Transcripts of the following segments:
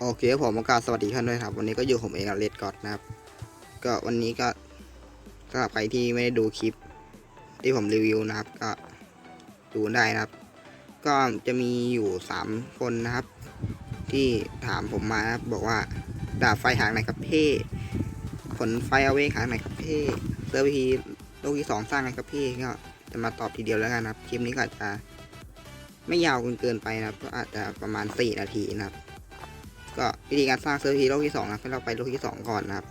โอเคครับผมโอกาสสวัสดีท่านด้วยครับ วันนี้ก็อยู่ผมเองกับเลดกอดนะครับ ก็วันนี้ก็สำหรับใครที่ไม่ได้ดูคลิป ที่ผมรีวิวนะครับ ก็ดูได้นะครับ ก็จะมีอยู่สามคนนะครับ ที่ถามผมมานะครับบอกว่าดาบไฟหางไหนครับเพ่ผลไฟเอาเวกหางไหนครับเพ่เซอร์วีโลกที่สองสร้างไงครับเพ่ก็จะมาตอบทีเดียวแล้วกันนะครับคลิปนี้ก็จะ ไม่ยาวเกินเกินไปนะครับ ก็อาจจะประมาณสี่นาทีนะครับ ก็วิธีการสร้างเซิร์ฟพีโลกที่สองนะให้เราไปโลกที่สองก่อนนะครับ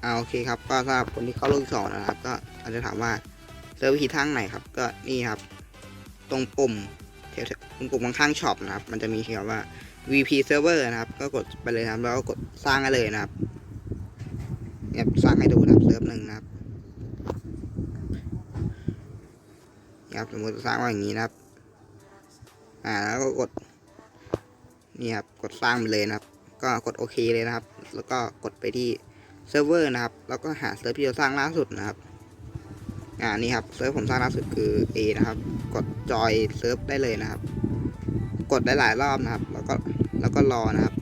เอาโอเคครับก็สำหรับคนที่เข้าโลกที่สองนะครับ ก็อาจจะถามว่าเซิร์ฟพีทางไหนครับ ก็นี่ครับ ตรงปุ่มแถวตรงปุ่มข้างๆช็อปนะครับ มันจะมีเขียนว่า VP Server นะครับ ก็กดไปเลยครับ แล้วก็กดสร้างได้เลยนะครับเนี่ยสร้างให้ดูนะครับเซิร์ฟหนึ่งนะครับนี่ครับสมมติสร้างว่าอย่างนี้นะครับ อ่าแล้วก็กดนี่ครับกดสร้างไปเลยนะครับ ก็กดโอเคเลยนะครับ แล้วก็กดไปที่เซิร์ฟเวอร์นะครับ แล้วก็หาเซิร์ฟที่เราสร้างล่าสุดนะครับอ่านี่ครับเซิร์ฟผมสร้างล่าสุดคือ A นะครับ กดจอยเซิร์ฟได้เลยนะครับ กดได้หลายรอบนะครับ แล้วก็แล้วก็รอนะครับ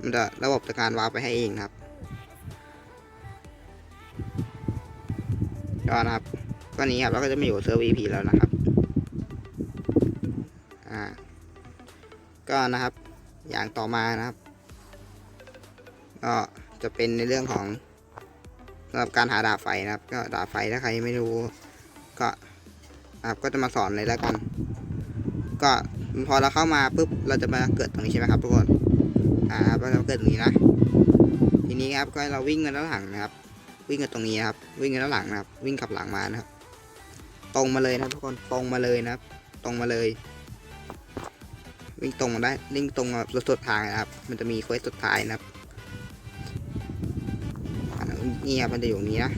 มันจะระบบจะการวาร์ปไปให้เองนะครับก็นะครับก็นี้ครับแล้วก็จะมาอยู่เซิร์ฟ EP แล้วนะครับ ก็นะครับอย่างต่อมานะครับ ก็จะเป็นในเรื่องของสำหรับการหาดาบไฟนะครับ ก็ดาบไฟถ้าใครไม่รู้ ก็ครับก็จะมาสอนเลยแล้วกัน ก็พอเราเข้ามาปุ๊บเราจะมาเกิดตรงนี้ใช่ไหมครับทุกคนอ่าครับเราจะเกิดตรงนี้นะทีนี้ครับก็เราวิ่งกันด้านหลังนะครับ วิ่งกันตรงนี้ครับ วิ่งกันด้านหลังนะครับ วิ่งขับหลังมานะครับ ตรงมาเลยนะทุกคนตรงมาเลยนะครับ ตรงมาเลย วิ่งตรงมาได้วิ่งตรงมาแบบสุดทางนะครับ มันจะมีเควสสุดท้ายนะครับนี่ครับมันจะอยู่นี้นะ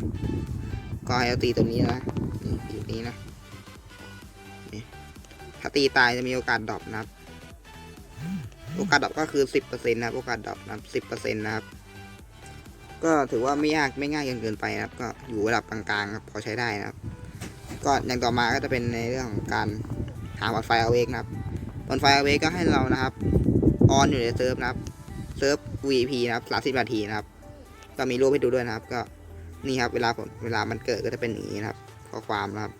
ก็ให้เราตีตรงนี้นะนี่อยู่นี้นะถ้าตีตายจะมีโอกาสดรอปนะครับ โอกาสดรอปก็คือสิบเปอร์เซ็นต์นะครับ โอกาสดรอปนะครับสิบเปอร์เซ็นต์นะครับ ก็ถือว่าไม่ยากไม่ง่ายจนเกินไปนะครับ ก็อยู่ระดับกลางๆครับพอใช้ได้นะครับ ก็อย่างต่อมาก็จะเป็นในเรื่องของการหาวัดไฟเอาเองนะครับ บนไฟเอาเวก็ให้เรานะครับออนอยู่ในเซิร์ฟนะครับเซิร์ฟ VP นะครับสามสิบนาทีนะครับ ก็มีรูปให้ดูด้วยนะครับ ก็นี่ครับ เวลาผมเวลามันเกิดก็จะเป็นอย่างนี้นะครับข้อความนะครับ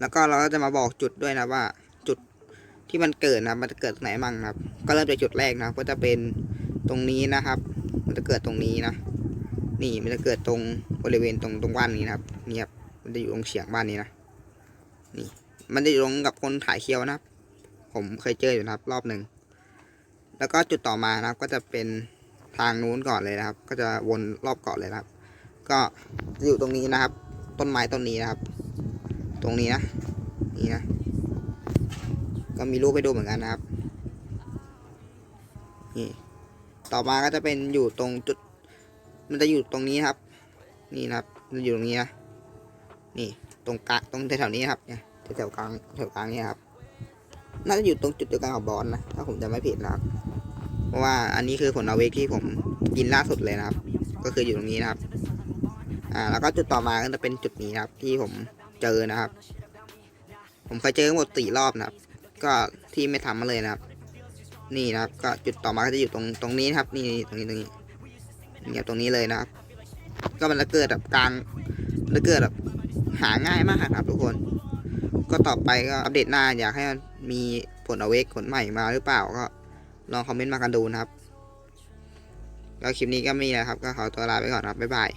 แล้วก็เราก็จะมาบอกจุดด้วยนะว่าจุดที่มันเกิดนะมันจะเกิดตรงไหนบ้างนะครับ ก็เริ่มจากจุดแรกนะก็จะเป็นตรงนี้นะครับ มันจะเกิดตรงนี้นะ นี่มันจะเกิดตรงบริเวณตรงตรงบ้านนี้นะครับนี่ครับมันจะอยู่ตรงเฉียงบ้านนี้นะ นี่ มันจะอยู่ตรงกับคนถ่ายเคียวนะครับ ผมเคยเจออยู่นะครับ รอบหนึ่ง แล้วก็จุดต่อมานะครับ ก็จะเป็นทางนู้นก่อนเลยนะครับ ก็จะวนรอบเกาะเลยนะครับ ก็จะอยู่ตรงนี้นะครับ ต้นไม้ต้นนี้นะครับ ตรงนี้นะ นี่นะ ก็มีรูปให้ดูเหมือนกันนะครับ นี่ ต่อมาก็จะเป็นอยู่ตรงจุด มันจะอยู่ตรงนี้ครับ นี่นะครับ มันอยู่ตรงนี้นะ นี่ ตรงกลางตรงแถวๆนี้ครับเนี่ย แถวกลางแถวกลางเนี่ยครับ น่าจะอยู่ตรงจุดเดียวกันกับบอลนะ ถ้าผมจะไม่ผิดนะครับ เพราะว่าอันนี้คือผลเอาเวกที่ผมกินล่าสุดเลยนะครับ ก็คืออยู่ตรงนี้นะครับ อ่า แล้วก็จุดต่อมาก็จะเป็นจุดนี้นะครับ ที่ผมเจอนะครับ ผมเคยเจอหมดสี่รอบนะครับ ก็ที่ไม่ทำมาเลยนะครับ นี่นะครับ ก็จุดต่อมาก็จะอยู่ตรงตรงนี้นะครับ นี่ตรงนี้ตรงนี้เนี่ยตรงนี้เลยนะครับ ก็มันจะเกิดแบบกลางจะเกิดแบบหาง่ายมากครับทุกคน ก็ต่อไปก็อัปเดตหน้าอยากให้มีผลเอาเวกผลใหม่มาหรือเปล่าก็ลองคอมเมนต์มากันดูนะครับ ก็คลิปนี้ก็มีนะครับ ก็ขอตัวลาไปก่อนครับ บ๊ายบาย